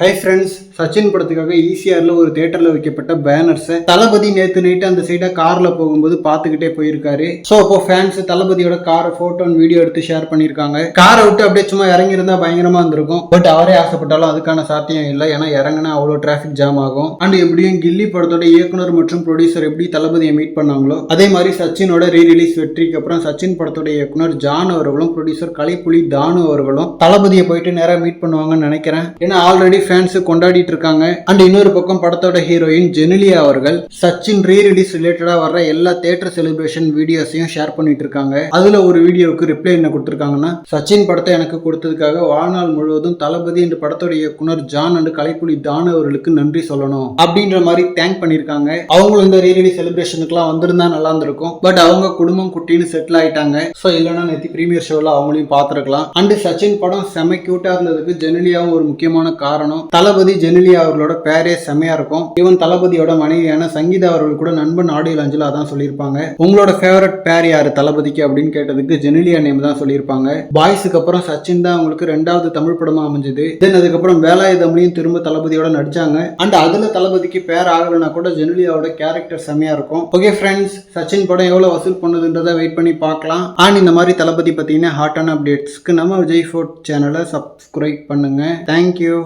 Hi friends Sachin படத்துக்காக ஈசிஆரில் ஒரு தியேட்டர்ல வைக்கப்பட்ட பேனர்ஸை தளபதி நேத்து நைட்டு அந்த சைடாக கார்ல போகும்போது பார்த்துக்கிட்டே போயிருக்காரு. ஸோ அப்போ ஃபேன்ஸ் தளபதியோட காரை ஃபோட்டோ அண்ட் வீடியோ எடுத்து ஷேர் பண்ணியிருக்காங்க. காரை விட்டு அப்படியே சும்மா இறங்கி இருந்தா பயங்கரமா இருந்திருக்கும். பட் அவரே ஆசைப்பட்டாலும் அதுக்கான சாத்தியம் இல்லை. ஏன்னா இறங்கினா அவ்வளோ டிராஃபிக் ஜாம் ஆகும். அண்ட் எப்படியும் கில்லி படத்தோட இயக்குனர் மற்றும் ப்ரொடியூசர் எப்படி தளபதியை மீட் பண்ணாங்களோ அதே மாதிரி சச்சினோட ரீ ரிலீஸ் வெற்றிக்கு அப்புறம் சச்சின் படத்தோட இயக்குனர் ஜான் அவர்களும் ப்ரொடியூசர் கலைப்புலி தானு அவர்களும் தளபதியை போயிட்டு நேராக மீட் பண்ணுவாங்கன்னு நினைக்கிறேன். ஏன்னா ஆல்ரெடி ஃபேன்ஸ் கொண்டாடிட்டு இருக்காங்க அண்ட் இன்னொரு பக்கம் படத்தோட ஹீரோயின் ஜெனிலியா அவர்கள் சச்சின் ரீ ரிலீஸ் ரிலேட்டடா வர்ற எல்லா தேட்டர் செலிப்ரேஷன் வீடியோஸையும் ஷேர் பண்ணிட்டு இருக்காங்க அதுல ஒரு வீடியோவுக்கு ரிப்ளை என்ன கொடுத்துருக்காங்கன்னா சச்சின் படத்தை எனக்கு கொடுத்ததுக்காக வாழ்நாள் முழுவதும் தளபதி என்ற படத்தோட இயக்குனர் ஜான் அண்ட் கலைப்புலி தானு அவர்களுக்கு நன்றி சொல்லணும். அப்படின்ற மாதிரி தேங்க் பண்ணிருக்காங்க அவங்களும் இந்த ரீ ரிலீஸ் செலிப்ரேஷனுக்குலாம் வந்திருந்தா நல்லா இருந்திருக்கும். பட் அவங்க குடும்பம் குட்டின்னு செட்டில் ஆயிட்டாங்க. ஸோ இல்லைன்னா நேற்று ப்ரீமியர் ஷோவில் அவங்களையும் பார்த்துருக்கலாம். அண்ட் சச்சின் படம் செம கியூட்டா இருந்ததுக்கு ஜெனலியாவும் ஒரு முக்கியமான காரணம். தளபதி ஜெனிலியா அவர்களோட பேரே செமையா இருக்கும். ஈவன் தளபதியோட மனைவியான சங்கீதா அவர்கள் கூட நண்பன் ஆடியோ லஞ்சில் அதான் சொல்லியிருப்பாங்க. உங்களோட ஃபேவரட் பேர் யாரு தளபதிக்கு அப்படின்னு கேட்டதுக்கு ஜெனிலியா நேம் தான் சொல்லியிருப்பாங்க. பாய்ஸுக்கு அப்புறம் சச்சின் தான் அவங்களுக்கு ரெண்டாவது தமிழ் படமா அமைஞ்சது. தென் அதுக்கப்புறம் வேலாயுதம்லையும் திரும்ப தளபதியோட நடிச்சாங்க. அண்ட் அதுல தளபதிக்கு பேர் ஆகலைன்னா கூட ஜெனிலியாவோட கேரக்டர் செமையா இருக்கும். ஓகே ஃப்ரெண்ட்ஸ் சச்சின் படம் எவ்வளவு வசூல் பண்ணுதுன்றதை வெயிட் பண்ணி பார்க்கலாம். அண்ட் இந்த மாதிரி தளபதி பார்த்தீங்கன்னா ஹாட்டான அப்டேட்ஸ்க்கு நம்ம விஜய் ஃபோர்ட் சேனலை சப்ஸ்கிரைப் பண்ணுங்க. Thank you